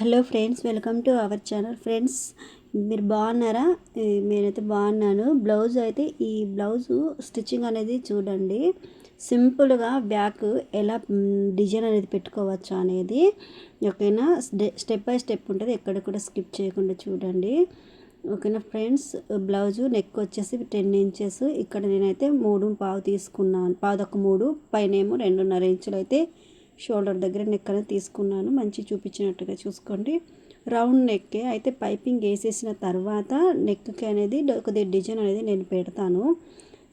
Hello friends welcome to our channel. Friends మీరు బాగున్నారా? నేనైతే బాగున్నాను. బ్లౌజ్ అయితే ఈ బ్లౌజు స్టిచ్చింగ్ అనేది చూడండి. సింపుల్గా బ్యాక్ ఎలా డిజైన్ అనేది పెట్టుకోవచ్చు అనేది ఓకేనా? స్టెప్ బై స్టెప్ ఉంటుంది. ఎక్కడ కూడా స్కిప్ చేయకుండా చూడండి. ఓకేనా ఫ్రెండ్స్? బ్లౌజు నెక్ వచ్చేసి టెన్ ఇంచెస్. ఇక్కడ నేనైతే మూడు పావు తీసుకున్నాను. పావుదొక్క మూడు పైన ఏమో రెండున్నర ఇంచులు అయితే షోల్డర్ దగ్గర నెక్ అనేది తీసుకున్నాను. మంచి చూపించినట్టుగా చూసుకోండి. రౌండ్ నెక్కే. అయితే పైపింగ్ వేసేసిన తర్వాత నెక్కి అనేది కొద్దిగా డిజైన్ అనేది నేను పెడతాను.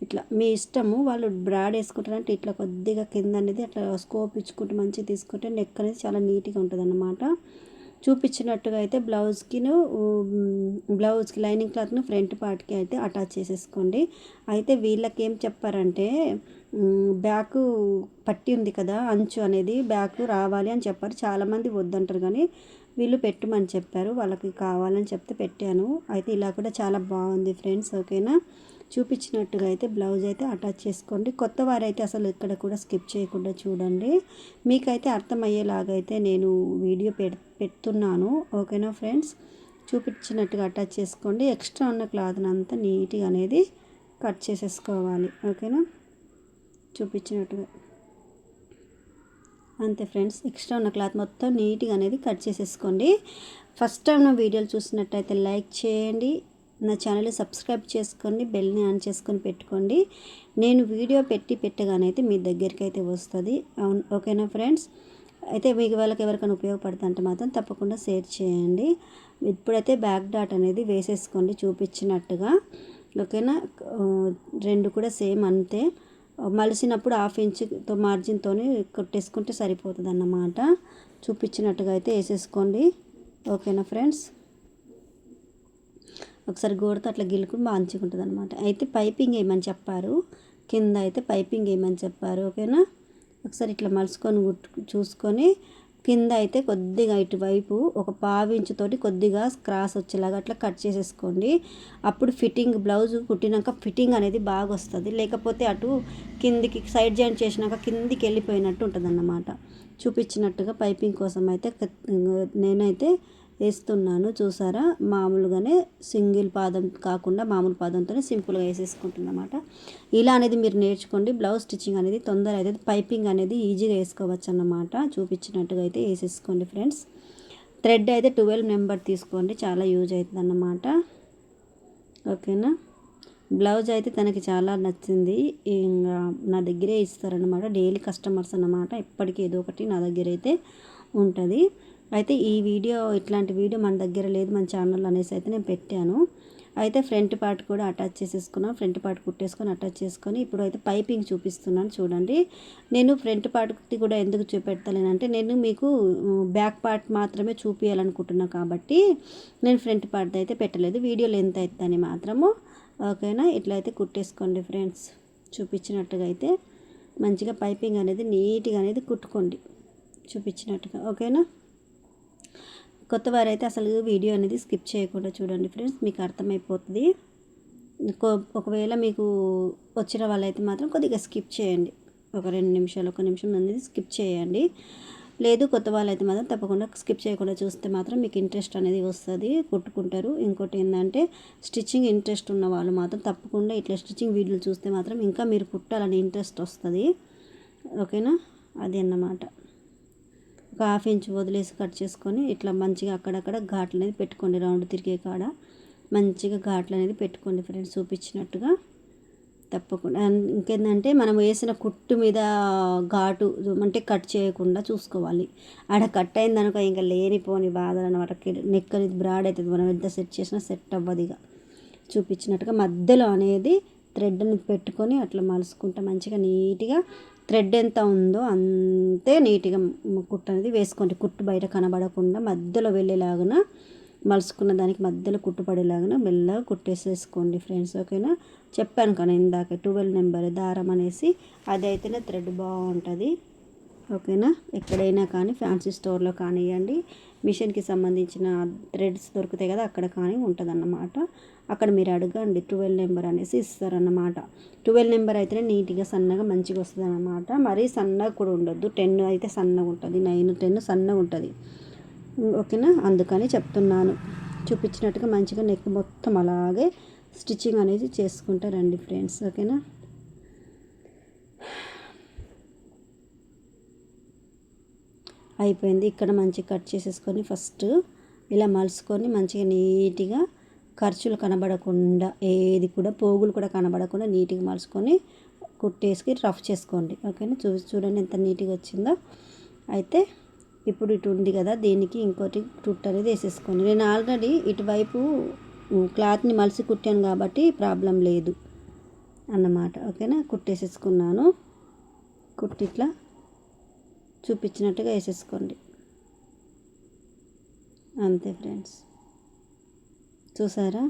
ఇట్లా మీ ఇష్టము. వాళ్ళు బ్రాడ్ వేసుకుంటారంటే ఇట్లా కొద్దిగా కింద అనేది అట్లా స్కోప్ ఇచ్చుకుంటూ మంచిగా తీసుకుంటే నెక్ అనేది చాలా నీట్గా ఉంటుంది అన్నమాట చూపించినట్టుగా అయితే బ్లౌజ్కిను బ్లౌజ్కి లైనింగ్ క్లాత్ను ఫ్రంట్ పార్ట్కి అయితే అటాచ్ చేసేసుకోండి. అయితే వీళ్ళకి ఏం చెప్పారంటే బ్యాక్ పట్టి ఉంది కదా అంచు అనేది బ్యాక్ రావాలి అని చెప్పారు. చాలామంది వద్దంటారు కానీ వీళ్ళు పెట్టమని చెప్పారు. వాళ్ళకి కావాలని చెప్తే పెట్టాను. అయితే ఇలా కూడా చాలా బాగుంది ఫ్రెండ్స్ ఓకేనా? చూపించినట్టుగా అయితే బ్లౌజ్ అయితే అటాచ్ చేసుకోండి. కొత్త వారైతే అసలు ఇక్కడ కూడా స్కిప్ చేయకుండా చూడండి. మీకైతే అర్థమయ్యేలాగైతే నేను వీడియో పెడుతున్నాను. ఓకేనా ఫ్రెండ్స్? చూపించినట్టుగా అటాచ్ చేసుకోండి. ఎక్స్ట్రా ఉన్న క్లాత్ని అంతా నీట్గా అనేది కట్ చేసేసుకోవాలి. ఓకేనా? చూపించినట్టుగా. అంతే ఫ్రెండ్స్. ఎక్స్ట్రా ఉన్న క్లాత్ మొత్తం నీట్గా అనేది కట్ చేసేసుకోండి. ఫస్ట్ టైం నా వీడియోలు చూసినట్టయితే లైక్ చేయండి. నా ఛానల్ సబ్స్క్రైబ్ చేసుకోండి బెల్ని ఆన్ చేసుకొని పెట్టుకోండి. నేను వీడియో పెట్టి పెట్టగానైతే మీ దగ్గరికి అయితే వస్తుంది. అవును ఓకేనా ఫ్రెండ్స్? అయితే మీకు వాళ్ళకి ఎవరికైనా ఉపయోగపడుతుంటే అంటే మాత్రం తప్పకుండా షేర్ చేయండి. ఇప్పుడైతే బ్యాక్ డాట్ అనేది వేసేసుకోండి చూపించినట్టుగా. ఓకేనా? రెండు కూడా సేమ్ అంతే. మలిసినప్పుడు హాఫ్ ఇంచ్తో మార్జిన్తో కొట్టేసుకుంటే సరిపోతుంది అన్నమాట చూపించినట్టుగా అయితే వేసేసుకోండి. ఓకేనా ఫ్రెండ్స్? ఒకసారి గోడతో అట్లా గిలుకుని మంచిగా అనమాట అయితే పైపింగ్ వేయమని చెప్పారు. కింద అయితే పైపింగ్ వేయమని చెప్పారు. ఓకేనా? ఒకసారి ఇట్లా మలుసుకొని చూసుకొని కింద అయితే కొద్దిగా ఇటువైపు ఒక పావించుతోటి కొద్దిగా క్రాస్ వచ్చేలాగా అట్లా కట్ చేసేసుకోండి. అప్పుడు ఫిట్టింగ్ బ్లౌజ్ కుట్టినాక ఫిట్టింగ్ అనేది బాగా వస్తుంది. లేకపోతే అటు కిందికి సైడ్ జాయింట్ చేసినాక కిందికి వెళ్ళిపోయినట్టు ఉంటుంది అన్నమాట చూపించినట్టుగా పైపింగ్ కోసం అయితే నేనైతే వేస్తున్నాను. చూసారా? మామూలుగానే సింగిల్ పాదం కాకుండా మామూలు పాదంతోనే సింపుల్గా వేసేసుకుంటున్నమాట. ఇలా అనేది మీరు నేర్చుకోండి. బ్లౌజ్ స్టిచ్చింగ్ అనేది తొందర అయితే పైపింగ్ అనేది ఈజీగా వేసుకోవచ్చు అన్నమాట చూపించినట్టుగా అయితే వేసేసుకోండి ఫ్రెండ్స్. థ్రెడ్ అయితే ట్వెల్వ్ నెంబర్ తీసుకోండి. చాలా యూజ్ అవుతుంది అన్నమాట ఓకేనా? బ్లౌజ్ అయితే తనకి చాలా నచ్చింది. ఇంకా నా దగ్గరే ఇస్తారనమాట డైలీ కస్టమర్స్ అన్నమాట. ఎప్పటికీ ఏదో ఒకటి నా దగ్గర అయితే ఉంటుంది. అయితే ఈ వీడియో ఇట్లాంటి వీడియో మన దగ్గర లేదు మన ఛానల్ అనేసి అయితే నేను పెట్టాను. అయితే ఫ్రంట్ పార్ట్ కూడా అటాచ్ చేసేసుకున్నాను ఫ్రంట్ పార్ట్ కుట్టేసుకొని అటాచ్ చేసుకొని ఇప్పుడు అయితే పైపింగ్ చూపిస్తున్నాను చూడండి. నేను ఫ్రంట్ పార్ట్కి కూడా ఎందుకు చూపెడతలేనంటే నేను మీకు బ్యాక్ పార్ట్ మాత్రమే చూపించాలనుకుంటున్నాను కాబట్టి నేను ఫ్రంట్ పార్ట్ అయితే పెట్టలేదు. వీడియో లెంత్ అవుతుందని మాత్రము. ఓకేనా? ఇట్లా అయితే కుట్టేసుకోండి ఫ్రెండ్స్. చూపించినట్టుగా అయితే మంచిగా పైపింగ్ అనేది నీట్గా అనేది కుట్టుకోండి. చూపించినట్టుగా. ఓకేనా? కొత్త వారైతే అసలు వీడియో అనేది స్కిప్ చేయకుండా చూడండి ఫ్రెండ్స్ మీకు అర్థమైపోతుంది. ఒకవేళ మీకు వచ్చిన వాళ్ళైతే మాత్రం కొద్దిగా స్కిప్ చేయండి. ఒక రెండు నిమిషాలు ఒక నిమిషం అనేది స్కిప్ చేయండి. లేదు కొత్త వాళ్ళైతే మాత్రం తప్పకుండా స్కిప్ చేయకుండా చూస్తే మాత్రం మీకు ఇంట్రెస్ట్ అనేది వస్తుంది కుట్టుకుంటారు. ఇంకోటి ఏంటంటే స్టిచ్చింగ్ ఇంట్రెస్ట్ ఉన్న వాళ్ళు మాత్రం తప్పకుండా ఇట్లా స్టిచ్చింగ్ వీడియోలు చూస్తే మాత్రం ఇంకా మీరు కుట్టాలని ఇంట్రెస్ట్ వస్తుంది. ఓకేనా? అది అన్నమాట ఒక హాఫ్ ఇంచ్ వదిలేసి కట్ చేసుకొని ఇట్లా మంచిగా అక్కడక్కడ ఘాట్లు అనేది పెట్టుకోండి. రౌండ్ తిరిగే కాడ మంచిగా ఘాట్లు అనేది పెట్టుకోండి ఫ్రెండ్స్ చూపించినట్టుగా. తప్పకుండా. ఇంకేంటంటే మనం వేసిన కుట్టు మీద ఘాటు అంటే కట్ చేయకుండా చూసుకోవాలి. ఆడ కట్ అయింది అనుకో ఇంకా లేనిపోని బాధలు అనమాట నెక్ అనేది బ్రాడ్ అవుతుంది మనం ఎంత సెట్ చేసినా సెట్ అవ్వదు ఇక. చూపించినట్టుగా మధ్యలో అనేది థ్రెడ్ అనేది పెట్టుకొని అట్లా మలుసుకుంటా మంచిగా నీట్గా థ్రెడ్ ఎంత ఉందో అంతే నీట్గా కుట్టు అనేది వేసుకోండి. కుట్టు బయట కనబడకుండా మధ్యలో వెళ్ళేలాగా మలుసుకున్న దానికి మధ్యలో కుట్టు పడేలాగిన మెల్లగా కుట్టేసేసుకోండి ఫ్రెండ్స్. ఓకేనా? చెప్పాను కానీ ఇందాక ట్వెల్వ్ నెంబర్ దారం అనేసి అది అయితేనే థ్రెడ్ బాగుంటుంది ఓకేనా? ఎక్కడైనా కానీ ఫ్యాన్సీ స్టోర్లో కానివ్వండి మిషన్కి సంబంధించిన థ్రెడ్స్ దొరుకుతాయి కదా అక్కడ కానీ ఉంటుంది అన్నమాట అక్కడ మీరు అడగండి. ట్వెల్వ్ నెంబర్ అనేసి ఇస్తారన్నమాట. ట్వెల్వ్ నెంబర్ అయితేనే నీట్గా సన్నగా మంచిగా వస్తుంది అన్నమాట మరీ సన్నగా కూడా ఉండొద్దు. టెన్ అయితే సన్నగా ఉంటుంది. నైన్ టెన్ సన్నగా ఉంటుంది. ఓకేనా? అందుకని చెప్తున్నాను. చూపించినట్టుగా మంచిగా నెక్ మొత్తం అలాగే స్టిచ్చింగ్ అనేది చేసుకుంటారండి ఫ్రెండ్స్. ఓకేనా? అయిపోయింది. ఇక్కడ మంచిగా కట్ చేసేసుకొని ఫస్ట్ ఇలా మలుసుకొని మంచిగా నీట్గా ఖర్చులు కనబడకుండా ఏది కూడా పోగులు కూడా కనబడకుండా నీట్గా మలుసుకొని కుట్టేసి రఫ్ చేసుకోండి. ఓకేనా? చూ చూడండి ఎంత నీట్గా వచ్చిందో. అయితే ఇప్పుడు ఇటు ఉంది కదా దీనికి ఇంకోటి టుట్ అనేది వేసేసుకోండి. నేను ఆల్రెడీ ఇటువైపు క్లాత్ని మలిసి కుట్టాను కాబట్టి ప్రాబ్లం లేదు అన్నమాట. ఓకేనా? కుట్టేసేసుకున్నాను. కుట్టిట్లా చూపించినట్టుగా వేసేసుకోండి. అంతే ఫ్రెండ్స్. చూసారా?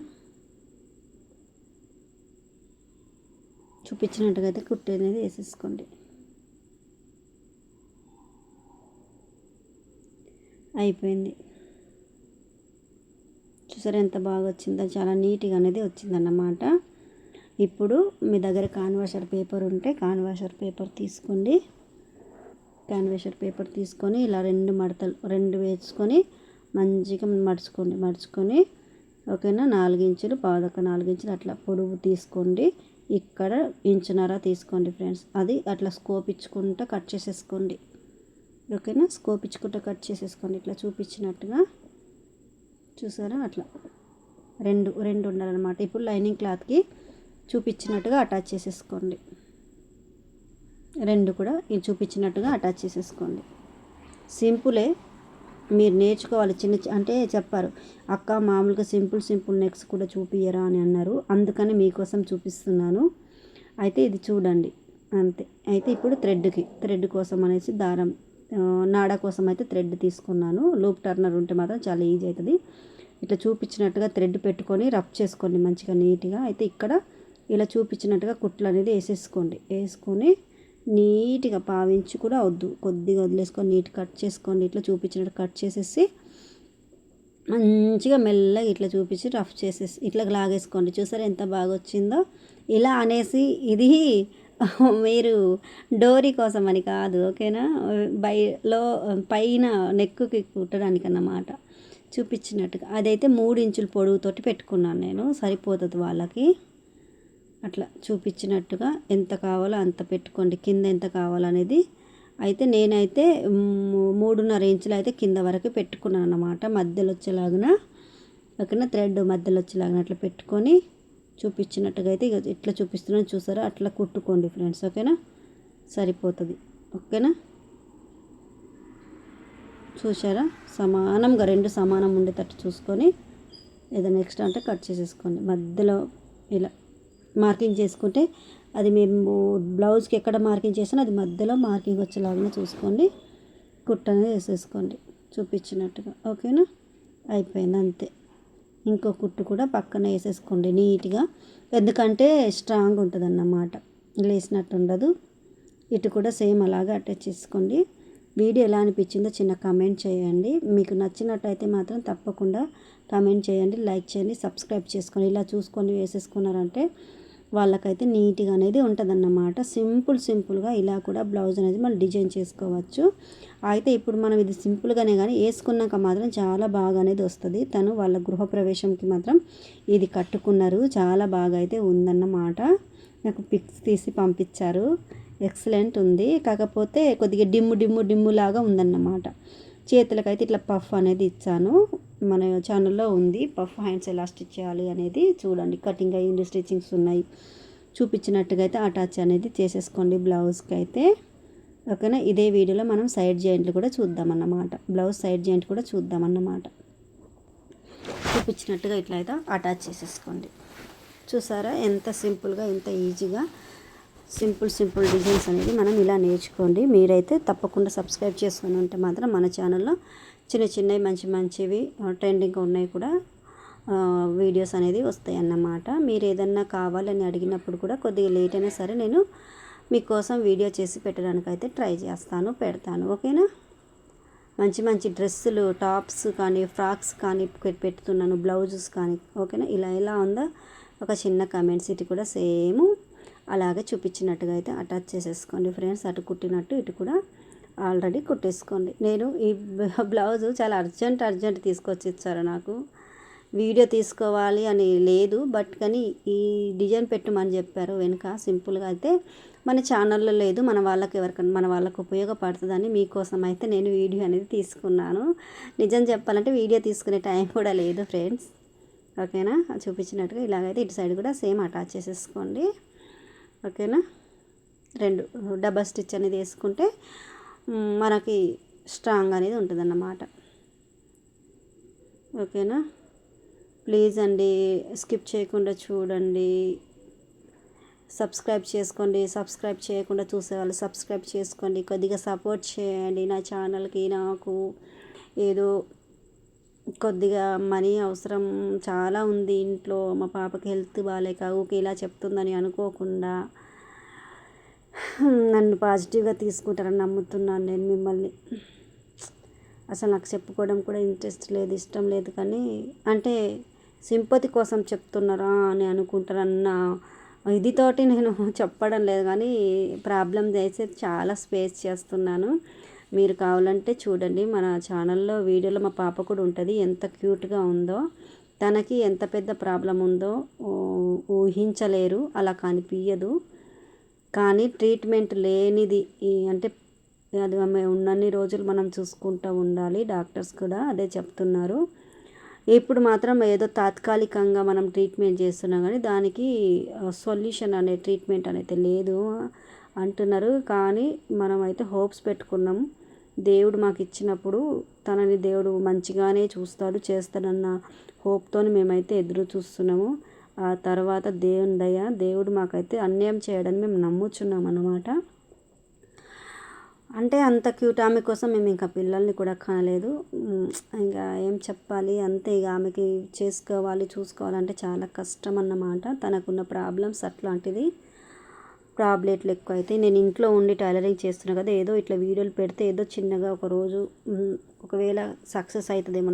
చూపించినట్టుగా అయితే కుట్టు అనేది వేసేసుకోండి. అయిపోయింది. చూసారా ఎంత బాగా వచ్చిందో? చాలా నీట్గా అనేది వచ్చిందన్నమాట. ఇప్పుడు మీ దగ్గర కాన్వాషర్ పేపర్ ఉంటే కాన్వాషర్ పేపర్ తీసుకోండి. క్యాన్వేషర్ పేపర్ తీసుకొని ఇలా రెండు మడతలు రెండు వేసుకొని మంచిగా మడుచుకోండి మడుచుకొని ఓకేనా? నాలుగించులు పాదొక అట్లా పొడుగు తీసుకోండి. ఇక్కడ ఇంచున్నర తీసుకోండి ఫ్రెండ్స్. అది అట్లా స్కోప్ ఇచ్చుకుంటూ కట్ చేసేసుకోండి. ఓకేనా? స్కోప్ ఇచ్చుకుంటూ కట్ చేసేసుకోండి. ఇట్లా చూపించినట్టుగా. చూసారా? అట్లా. రెండు రెండు ఉండాలన్నమాట. ఇప్పుడు లైనింగ్ క్లాత్కి చూపించినట్టుగా అటాచ్ చేసేసుకోండి. రెండు కూడా చూపించినట్టుగా అటాచ్ చేసేసుకోండి. సింపులే మీరు నేర్చుకోవాలి. చిన్న అంటే చెప్పారు అక్క మామూలుగా సింపుల్ సింపుల్ నెక్స్ కూడా చూపియరా అని అన్నారు. అందుకని మీకోసం చూపిస్తున్నాను. అయితే ఇది చూడండి. అంతే. అయితే ఇప్పుడు థ్రెడ్కి థ్రెడ్ కోసం అనేసి దారం నాడ కోసం అయితే థ్రెడ్ తీసుకున్నాను. లూప్ టర్నర్ ఉంటే మాత్రం చాలా ఈజీ అవుతుంది. ఇట్లా చూపించినట్టుగా థ్రెడ్ పెట్టుకొని రఫ్ చేసుకోండి మంచిగా నీట్గా. అయితే ఇక్కడ ఇలా చూపించినట్టుగా కుట్లు అనేది వేసేసుకోండి. వేసుకొని నీట్గా పావించి కూడా వద్దు. కొద్దిగా వదిలేసుకొని నీట్ కట్ చేసుకోండి. ఇట్లా చూపించినట్టు కట్ చేసేసి మంచిగా మెల్లగా ఇట్లా చూపించి రఫ్ చేసేసి ఇట్లా లాగేసుకోండి. చూసారా ఎంత బాగా వచ్చిందో ఇలా అనేసి ఇది మీరు డోరీ కోసం అని కాదు ఓకేనా? బైలో పైన నెక్కుకి కుట్టడానికి అన్నమాట చూపించినట్టుగా. అదైతే మూడు ఇంచుల పొడవుతోటి పెట్టుకున్నాను నేను. సరిపోతుంది వాళ్ళకి. అట్లా చూపించినట్టుగా ఎంత కావాలో అంత పెట్టుకోండి. కింద ఎంత కావాలనేది అయితే నేనైతే మూడున్నర ఇంచులు అయితే కింద వరకు పెట్టుకున్నాను అన్నమాట మధ్యలో వచ్చేలాగున ఓకేనా థ్రెడ్ మధ్యలో వచ్చేలాగా అట్లా పెట్టుకొని చూపించినట్టుగా అయితే ఇక ఇట్లా చూపిస్తున్నాను చూసారా? అట్లా కుట్టుకోండి ఫ్రెండ్స్ ఓకేనా? సరిపోతుంది ఓకేనా? చూసారా సమానంగా రెండు సమానం ఉండేటట్టు చూసుకొని ఏదైనా ఎక్స్ట్రా అంటే కట్ చేసేసుకోండి. మధ్యలో ఇలా మార్కింగ్ చేసుకుంటే అది మేము బ్లౌజ్కి ఎక్కడ మార్కింగ్ చేసినా అది మధ్యలో మార్కింగ్ వచ్చేలాగా చూసుకోండి. కుట్టనే వేసేసుకోండి. చూపించినట్టుగా. ఓకేనా? అయిపోయింది అంతే. ఇంకో కుట్టు కూడా పక్కన వేసేసుకోండి నీట్గా. ఎందుకంటే స్ట్రాంగ్ ఉంటుంది అన్నమాట లేసినట్టు ఉండదు. ఇటు కూడా సేమ్ అలాగే అటాచ్ చేసుకోండి. వీడియో ఎలా అనిపించిందో చిన్న కమెంట్ చేయండి. మీకు నచ్చినట్టయితే మాత్రం తప్పకుండా కమెంట్ చేయండి లైక్ చేయండి సబ్స్క్రైబ్ చేసుకోండి. ఇలా చూసుకొని వేసేసుకున్నారంటే వాళ్ళకైతే నీట్గా అనేది ఉంటుందన్నమాట. సింపుల్ సింపుల్గా ఇలా కూడా బ్లౌజ్ అనేది మనం డిజైన్ చేసుకోవచ్చు. అయితే ఇప్పుడు మనం ఇది సింపుల్గానే కానీ వేసుకున్నాక మాత్రం చాలా బాగా అనేది వస్తుంది. తను వాళ్ళ గృహప్రవేశంకి మాత్రం ఇది కట్టుకున్నారు. చాలా బాగా అయితే ఉందన్నమాట. నాకు పిక్స్ తీసి పంపించారు. ఎక్సలెంట్ ఉంది. కాకపోతే కొద్దిగా డిమ్ము డిమ్ము డిమ్ము లాగా ఉందన్నమాట. చేతులకైతే ఇట్లా పఫ్ అనేది ఇచ్చాను. మన ఛానల్లో ఉంది. పఫ్ హ్యాండ్స్ ఎలా స్టిచ్ చేయాలి అనేది చూడండి. కటింగ్ అయ్యింది స్టిచ్చింగ్స్ ఉన్నాయి చూపించినట్టుగా అయితే అటాచ్ అనేది చేసేసుకోండి. బ్లౌజ్కి అయితే ఓకేనా? ఇదే వీడియోలో మనం సైడ్ జాయింట్లు కూడా చూద్దామన్నమాట బ్లౌజ్ సైడ్ జాయింట్ కూడా చూద్దామన్నమాట చూపించినట్టుగా ఇట్లా అయితే అటాచ్ చేసేసుకోండి. చూసారా? ఎంత సింపుల్గా ఎంత ఈజీగా సింపుల్ సింపుల్ డిజైన్స్ అనేది మనం ఇలా నేర్చుకోండి. మీరైతే తప్పకుండా సబ్స్క్రైబ్ చేసుకుని ఉంటే మాత్రం మన ఛానల్లో చిన్న చిన్నవి మంచి మంచివి ట్రెండింగ్ ఉన్నాయి కూడా వీడియోస్ అనేది వస్తాయి అన్నమాట మీరు ఏదన్నా కావాలని అడిగినప్పుడు కూడా కొద్దిగా లేట్ అయినా సరే నేను మీకోసం వీడియో చేసి పెట్టడానికి అయితే ట్రై చేస్తాను పెడతాను. ఓకేనా? మంచి మంచి డ్రెస్సులు టాప్స్ కానీ ఫ్రాక్స్ కానీ పెడుతున్నాను బ్లౌజెస్ కానీ. ఓకేనా? ఇలా ఎలా ఉందో? ఒక చిన్న కమెంట్స్ ఇటు కూడా సేమ్ అలాగే చూపించినట్టుగా అయితే అటాచ్ చేసేసుకోండి ఫ్రెండ్స్. అటు కుట్టినట్టు ఇటు కూడా ఆల్రెడీ కుట్టేసుకోండి. నేను ఈ బ్లౌజు చాలా అర్జెంట్ అర్జెంట్ తీసుకొచ్చి ఇచ్చారు నాకు. వీడియో తీసుకోవాలి అని లేదు బట్ కానీ ఈ డిజైన్ పెట్టమని చెప్పారు వెనుక. సింపుల్గా అయితే మన ఛానల్లో లేదు మన వాళ్ళకి ఎవరికైనా మన వాళ్ళకు ఉపయోగపడుతుందని మీకోసం అయితే నేను వీడియో అనేది తీసుకున్నాను. నిజం చెప్పాలంటే వీడియో తీసుకునే టైం కూడా లేదు ఫ్రెండ్స్. ఓకేనా? చూపించినట్టుగా ఇలాగైతే ఇటు సైడ్ కూడా సేమ్ అటాచ్ చేసేసుకోండి. ఓకేనా? రెండు డబల్ స్టిచ్ అనేది వేసుకుంటే మనకి స్ట్రాంగ్ అనేది ఉంటుందన్నమాట. ఓకేనా? ప్లీజ్ అండి స్కిప్ చేయకుండా చూడండి. సబ్స్క్రైబ్ చేసుకోండి సబ్స్క్రైబ్ చేయకుండా చూసేవాళ్ళు సబ్స్క్రైబ్ చేసుకోండి. కొద్దిగా సపోర్ట్ చేయండి నా ఛానల్కి. నాకు ఏదో కొద్దిగా మనీ అవసరం చాలా ఉంది ఇంట్లో. మా పాపకి హెల్త్ బాగాలేక ఊకే ఇలా చెప్తుందని అనుకోకుండా నన్ను పాజిటివ్గా తీసుకుంటారని నమ్ముతున్నాను నేను మిమ్మల్ని. అసలు నాకు చెప్పుకోవడం కూడా ఇంట్రెస్ట్ లేదు ఇష్టం లేదు కానీ అంటే సింపతి కోసం చెప్తున్నారా అని అనుకుంటారన్న ఇదితోటి నేను చెప్పడం లేదు కానీ ప్రాబ్లం చేసి చాలా స్పేస్ చేస్తున్నాను. మీరు కావాలంటే చూడండి మన ఛానల్లో వీడియోలో మా పాప కూడా ఉంటుంది ఎంత క్యూట్గా ఉందో. తనకి ఎంత పెద్ద ప్రాబ్లం ఉందో ఊహించలేరు అలా కనిపించదు కానీ ట్రీట్మెంట్ లేనిది అంటే అది ఉన్నన్ని రోజులు మనం చూసుకుంటూ ఉండాలి. డాక్టర్స్ కూడా అదే చెప్తున్నారు. ఇప్పుడు మాత్రం ఏదో తాత్కాలికంగా మనం ట్రీట్మెంట్ చేస్తున్నాం కానీ దానికి సొల్యూషన్ అనే ట్రీట్మెంట్ అనేది లేదు అంటున్నారు. కానీ మనం అయితే హోప్స్ పెట్టుకున్నాం. దేవుడు మాకు ఇచ్చినప్పుడు తనని దేవుడు మంచిగానే చూస్తాడు చేస్తాడన్న హోప్తో మేమైతే ఎదురు చూస్తున్నాము. ఆ తర్వాత దేవుని దయ దేవుడు మాకైతే అన్యాయం చేయడని మేము నమ్ముచున్నాం అనమాట అంటే అంత క్యూట్ ఆమె కోసం మేము ఇంకా పిల్లల్ని కూడా కనలేదు ఇంకా ఏం చెప్పాలి? అంతే ఇక ఆమెకి చేసుకోవాలి చూసుకోవాలంటే చాలా కష్టం అన్నమాట. తనకున్న ప్రాబ్లమ్స్ అట్లాంటిది. ప్రాబ్లెట్లు ఎక్కువ అయితే నేను ఇంట్లో ఉండి టైలరింగ్ చేస్తున్నా కదా ఏదో ఇట్లా వీడియోలు పెడితే ఏదో చిన్నగా ఒక రోజు ఒకవేళ సక్సెస్ అవుతుందేమో